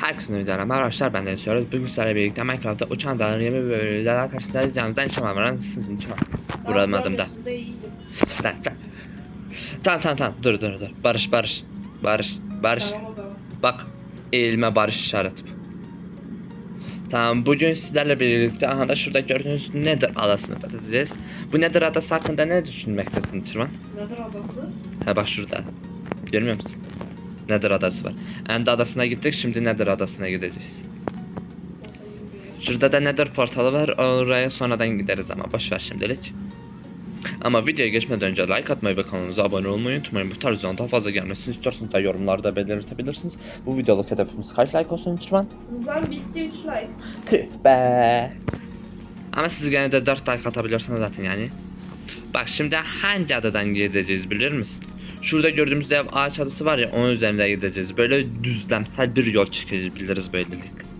Herkesin videolarına arkadaşlar ben de söylüyoruz. Bugün sizlerle birlikte Minecraft'ta uçan dağların yemi bölümlerden karşınızdayız. Yanımızdan içim var. Sizin içim var. Vuramadım da. Sen sen. Tamam tamam tamam. Dur dur dur. Barış barış. Barış. Barış. Tamam. Bak. Eğilme barış işareti. bu. Tamam bugün sizlerle birlikte aha da şurada gördüğünüz Nether adasını fethedeceğiz. Bu Nether adası hakkında ne düşünmektesin Çırman? Nedir adası? Ha bak şurada. Görmüyor musun? Nether adası var. End adasına gittik şimdi Nether adasına gideceğiz. Şurada da Nether portalı var. Oraya sonradan gideriz ama boş ver şimdilik. Ama videoya geçmeden önce like atmayı ve kanalımıza abone olmayı unutmayın. Bu tarz videonun daha fazla gelmesini istiyorsanız da yorumlarda belirtebilirsiniz. Bu videoluk hedefimiz kaç like olsun Çırman? Hızlan bitti 3 like. Tüh be. Ama siz gene de 4 like atabilirsiniz zaten yani. Bak şimdi hangi adadan gideceğiz bilir misin? Şurada gördüğümüz dev ağaç adası var ya onun üzerinde gideceğiz. Böyle düzlemsel bir yol çekebiliriz böylelikle.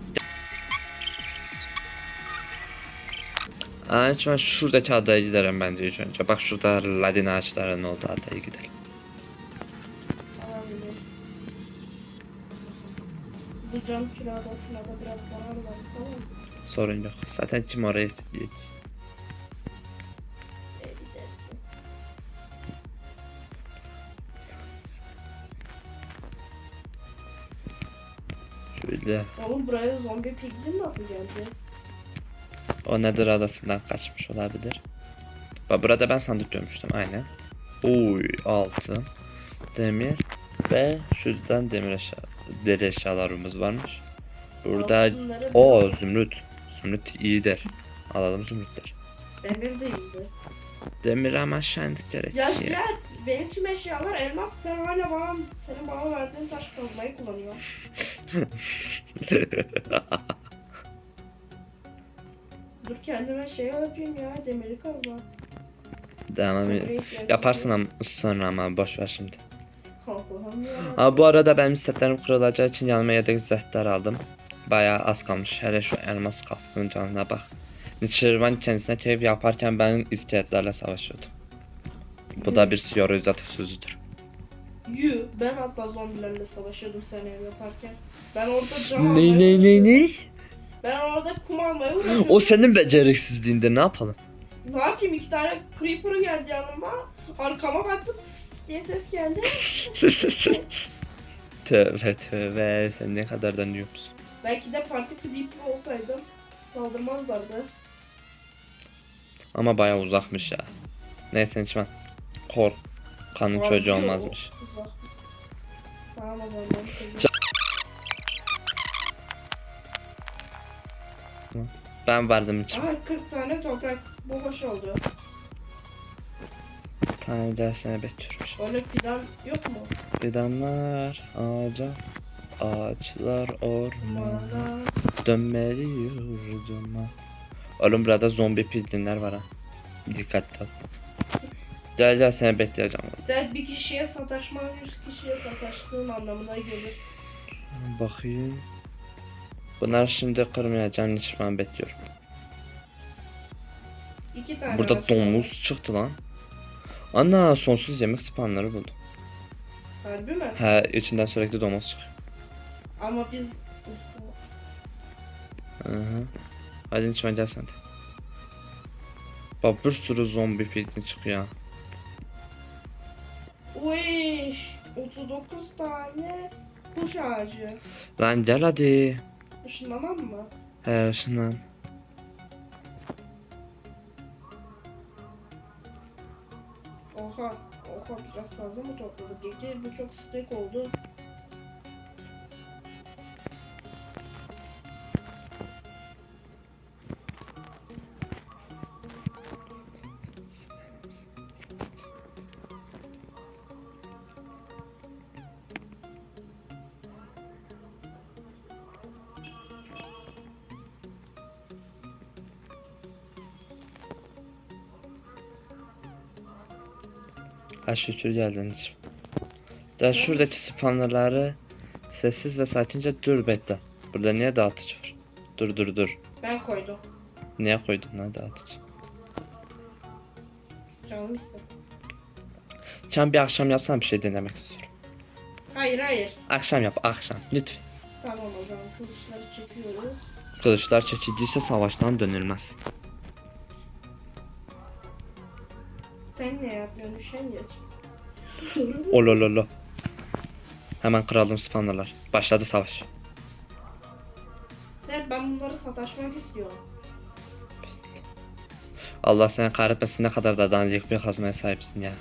Ağaç var şuradaki adaya gidelim bence ilk önce. Bak şurada ladin ağaçlarının olduğu adaya gidelim. Bu cam adasına da biraz zarar var tamam mı? Sorun yok. Zaten kim oraya gidecek? Şöyle. Oğlum buraya zombi piglin nasıl geldi? O Nether adasından kaçmış olabilir. Bak burada ben sandık görmüştüm aynen. Uy altın, demir ve şuradan demir eşya, deri eşyalarımız varmış. Burada o zümrüt. Zümrüt iyidir. Alalım zümrütler. Demir de iyiydi. Demir ama aşağı indik Ya gerekiyor. Benim tüm eşyalar elmas sen hala bana senin bana verdiğin taş kazmayı kullanıyor. Dur kendime şey yapayım ya demiri kazma. İhtiyacım Yaparsın ama sonra ama boş ver şimdi. Ha bu arada benim setlerim kırılacağı için yanıma yedek zırhlar aldım. Bayağı az kalmış. Hele şu elmas kaskının canına bak. Nişirvan kendisine keyif yaparken ben iskeletlerle savaşıyordum. Bu da bir Siyoruz atasözüdür. Yu ben hatta zombilerle savaşıyordum sen ev yaparken. Ben orada cam Ne almaya ne ne ne? Ben orada kum almaya uğraşıyordum. O senin beceriksizliğinde ne yapalım? Ne yapayım iki tane creeper geldi yanıma. Arkama baktım tıs diye ses geldi. tövbe tövbe sen ne kadar da musun? Belki de parti creeper olsaydım saldırmazlardı. Ama bayağı uzakmış ya. Neyse Nişman. Kork. Kanın Var çocuğu olmazmış. Uzak. Tamam o zaman ben vardım için. Aha 40 tane toprak bu hoş oldu. Tamam dersine bekliyormuş. Öyle fidan yok mu? Fidanlar ağaca, ağaçlar ormana. Bana Dönmeli yurduma. Oğlum burada zombi pidlinler var ha. Dikkatli ol. Gel gel seni bekleyeceğim. sen bir kişiye sataşman 100 kişiye sataştığın anlamına gelir. Bakayım. Bunlar şimdi kırmayacağım için ben bekliyorum. İki tane Burada var. domuz çıktı lan. Ana sonsuz yemek spawnları buldum. Harbi mi? He içinden sürekli domuz çıkıyor. Ama biz Hı hı. Hadi içime gel sen de. Bak bir sürü zombi pidlin çıkıyor. 39 tane kuş ağacı. Lan gel hadi. Işınlanan mı? He ışından. Oha, oha biraz fazla mı topladık? Gece bu çok steak oldu. Ha şükür geldin hiç. Da şuradaki spawnerları sessiz ve sakince dur bekle. Burada niye dağıtıcı var? Dur dur dur. Ben koydum. Niye koydun lan dağıtıcı? Canım istedi. Sen bir akşam yapsan bir şey denemek istiyorum. Hayır hayır. Akşam yap akşam lütfen. Tamam o zaman kılıçları çekiyoruz. Kılıçlar çekildiyse savaştan dönülmez. Sen ne yapıyorsun? Düşen geç. Olololo. Hemen kralım spawnerlar. Başladı savaş. Sen ben bunları sataşmak istiyorum. Allah seni kahretmesin ne kadar da dandik bir kazmaya sahipsin ya.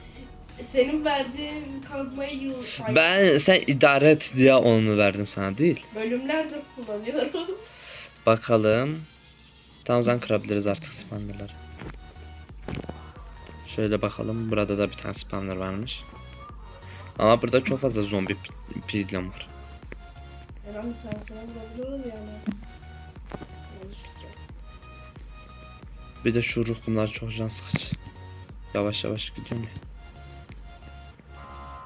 Senin verdiğin kazmayı yıl Ben sen idare et diye onu verdim sana değil. bölümlerdir kullanıyorum. Bakalım. Tamam o zaman kırabiliriz artık spawnerları. Şöyle bakalım. Burada da bir tane spawner varmış. Ama burada çok fazla zombi pi- pilgrim var. Bir tanesini bulabiliyoruz yani. Yanlışlıkla. Bir de şu ruh kumlar çok can sıkıcı. Yavaş yavaş gidiyorum ya.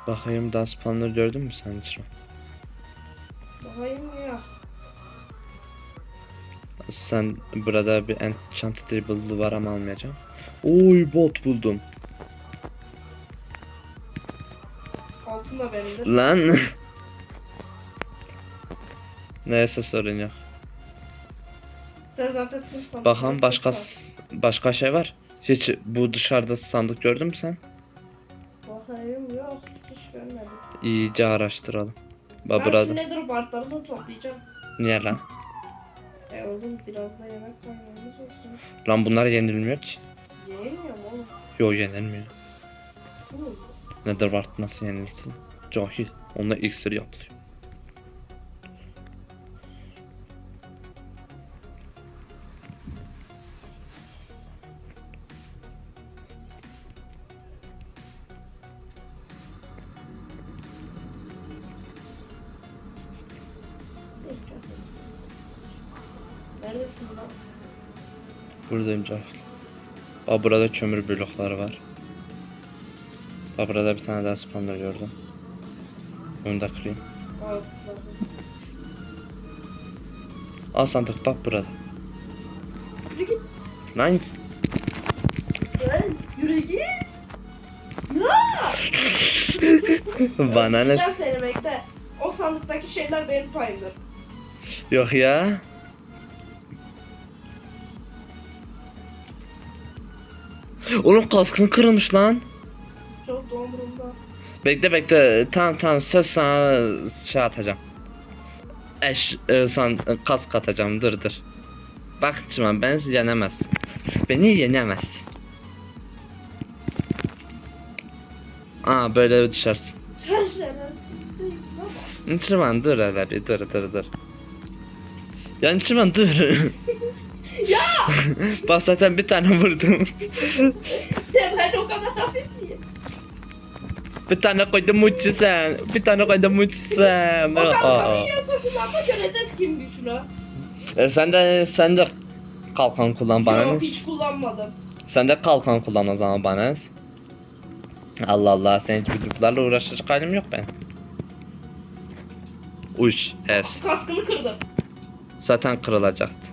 Bakayım daha spawner gördün mü sen hiç? Bakayım ya. Sen burada bir enchant dribble var ama almayacağım. Oy bot buldum. Altın da benimdir. Lan. Neyse sorun yok. Sen zaten tüm sandıkları Bakalım başka başka şey var. Hiç bu dışarıda sandık gördün mü sen? Bakayım yok. Hiç görmedim. İyice araştıralım. Ben burada. şu nedir bartlarını toplayacağım. Niye lan? E oğlum biraz da yemek koymamız olsun. Lan bunlar yenilmiyor ki. Yiyemiyorum oğlum. Yo yenilmiyor. Oğlum. Netherwart nasıl yenilsin? Cahil. Onunla iksir yapılıyor. Neredesin lan? Buradayım cahil. Aa burada kömür blokları var. Aa burada bir tane daha spawner gördüm. Onu da kırayım. Al sandık bak burada. Yürü git. Lan Gel. Yürü git. bana ne? Bekle. O sandıktaki şeyler benim payımdır. Yok ya. Oğlum kaskın kırılmış lan. Çok doğumurumda. Bekle bekle. Tamam tamam söz sana şey atacağım. Eş e, san kask atacağım dur dur. Bak Civan ben yenemez. Beni yenemez. Aa böyle düşersin. Civan dur hele bir dur dur dur. Yani Civan dur. Ya! Bak zaten bir tane vurdum. Ben o kadar hafif miyim? Bir tane koydum uçu sen. Bir tane koydum uçu sen. O kadar Aa. yiyorsa kullanma göreceğiz kim güçlü. E, sen de sen de kalkan kullan bana. Yok hiç kullanmadım. Sen de kalkan kullan o zaman bana. Allah Allah sen hiç bizimkilerle uğraşacak halim yok ben. Uş, hes. Kaskını kırdım. Zaten kırılacaktı.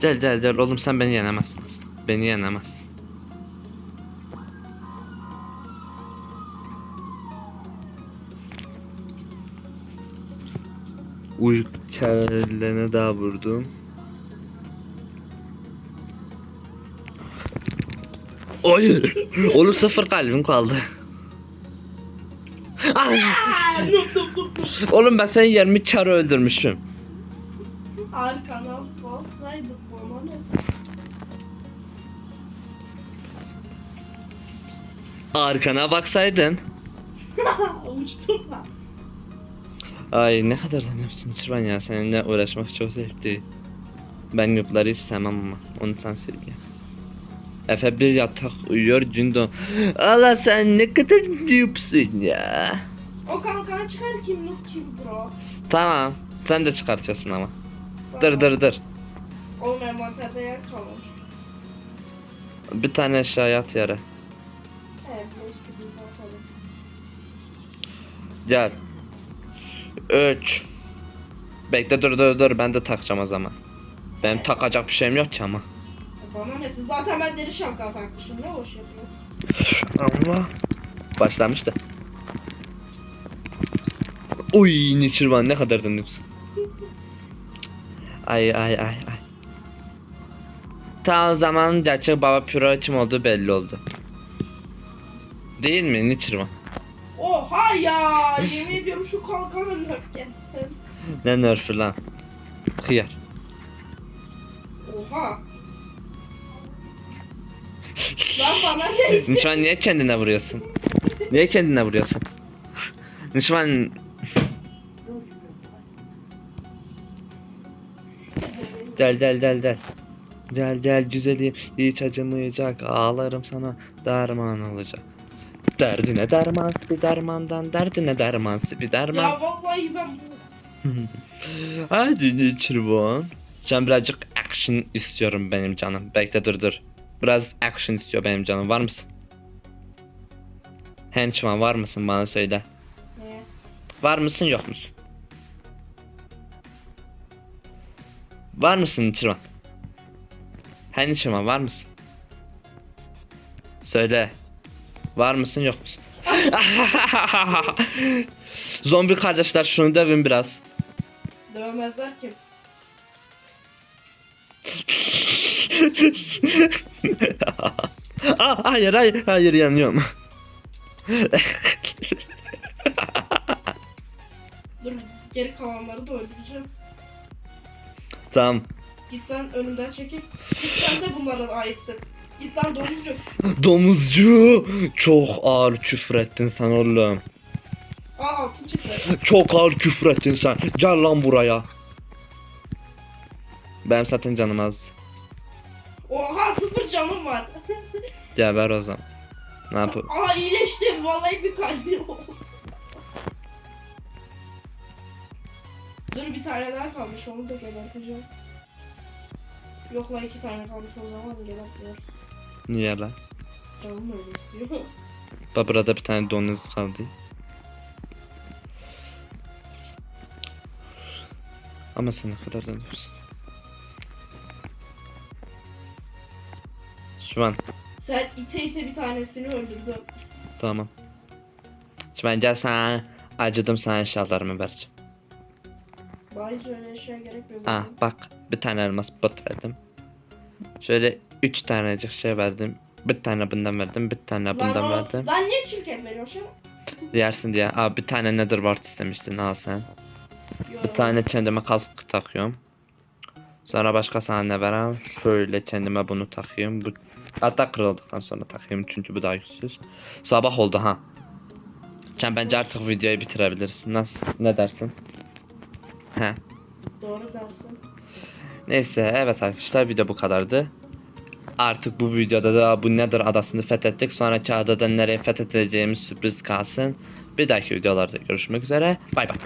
Gel gel gel oğlum sen beni yenemezsin aslında. Beni yenemezsin. Uy kellene daha vurdum. Hayır. Oğlum sıfır kalbim kaldı. Ay! Oğlum ben seni 20 çarı öldürmüşüm. Arkana bana ne? Arkana baksaydın. Uçtum lan. Ay ne kadar tanıyorsun Çırban ya seninle uğraşmak çok zevkli. Ben yurtları hiç sevmem ama onu sen söyle. Efe bir yatak uyuyor Cindo. Allah sen ne kadar noobsun ya. O kankan çıkar kim noob kim pro. Tamam sen de çıkartıyorsun ama. Dır dır dır. Oğlum envanterde yer kalmış. Bir tane eşya at yere. Evet, beş gibi bakalım. Gel. 3 Bekle dur dur dur ben de takacağım o zaman. Benim takacak bir şeyim yok ki ama. Bana ne? Siz zaten ben deri şapka takmışım. Ne hoş yapıyor. Allah. Başlamıştı. Uy Nichirvan ne kadar. Ay ay ay ay. Ta o zaman gerçek baba püro kim olduğu belli oldu. Değil mi Nichirvan? Oha ya! Yemin ediyorum şu kalkanın öfkesi. Ne nerfü lan? Hıyar. Oha. Lan bana ne? Nişvan niye kendine vuruyorsun? Niye kendine vuruyorsun? Nişvan gel gel gel gel. Gel gel güzelim hiç acımayacak ağlarım sana derman olacak. Derdine derman bir dermandan derdine derman bir derman. Ya vallahi ben. Hadi Nişvan. Sen birazcık action istiyorum benim canım. Bekle dur dur. Biraz action istiyor benim canım var mısın? Henchman var mısın bana söyle. Ne? Var mısın yok musun? Var mısın Çırman? Henchman var mısın? Söyle. Var mısın yok musun? Zombi kardeşler şunu dövün biraz. Dövmezler ki. Aa, hayır hayır hayır yanıyorum. Dur geri kalanları da öldüreceğim. tamam. Git lan önümden çekil. Git sen de bunlara aitsin. Git lan domuzcu. Domuzcu çok ağır küfür ettin sen oğlum. Aa altın çıktı. Çok ağır küfür ettin sen. Gel lan buraya. Benim zaten canım az. Oha sıfır canım var. Geber o zaman. Ne yapayım? Aa iyileştim. Vallahi bir kalbi oldu. Dur bir tane daha kalmış onu da geberteceğim. Yok lan iki tane kalmış o zaman gebertiyor. Niye lan? Canım öyle istiyor. Bak burada bir tane donuz kaldı. Ama sen ne kadar dönüyorsun? Şu an Sen ite ite bir tanesini öldürdün. tamam. Şu an gel sana acıdım sana eşyalarımı vereceğim. Hiç öyle eşya gerekmiyor Ah zaten. bak bir tane elmas bot verdim. Şöyle üç tanecik şey verdim. Bir tane bundan verdim, bir tane bundan o- verdim. Lan niye çürük veriyorsun? Yersin diye. Aa bir tane nether wart istemiştin al sen. Yo. Bir tane kendime kask takıyorum. Sonra başka sana ne vereyim? Şöyle kendime bunu takayım. Bu hatta kırıldıktan sonra takayım çünkü bu daha güçsüz. Sabah oldu ha. Sen bence artık videoyu bitirebilirsin. Nasıl? Ne dersin? He. Doğru dersin. Neyse evet arkadaşlar video bu kadardı. Artık bu videoda da bu Nether adasını fethettik. Sonraki adada nereye fethedeceğimiz sürpriz kalsın. Bir dahaki videolarda görüşmek üzere. Bay bay.